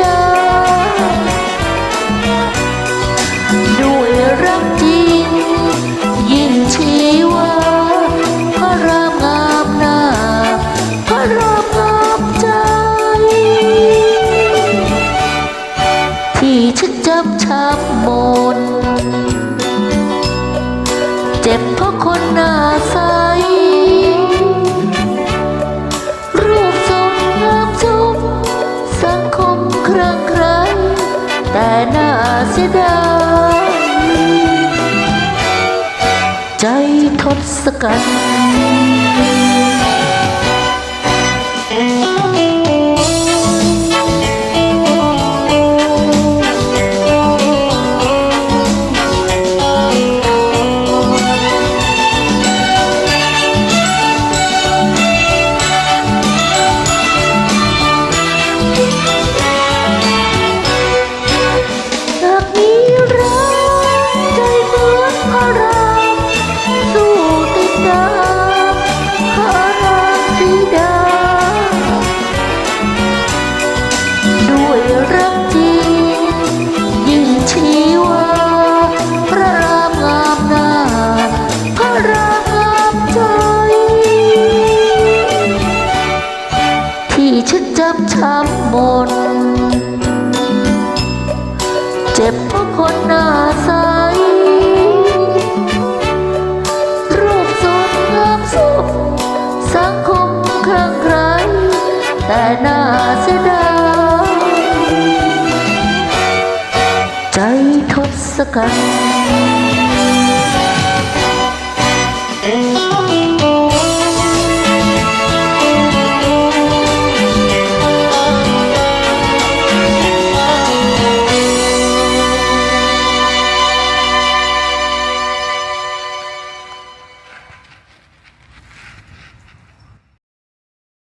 ดด้วยรักจริง ยิ่งชีวาพระรามงามหน้าพระรามงามใจ ที่ฉันจำช้ำหมดเจ็บเพราะคนหน้าใสรู น่าเสียดายใจทศกัณฐ์ ที่ฉันจำช้ำหมด เจ็บเพราะคนหน้าใส รูปสดงามสมสังคมครั้งใคร แต่น่าเสียดายใจทศกัณฐ์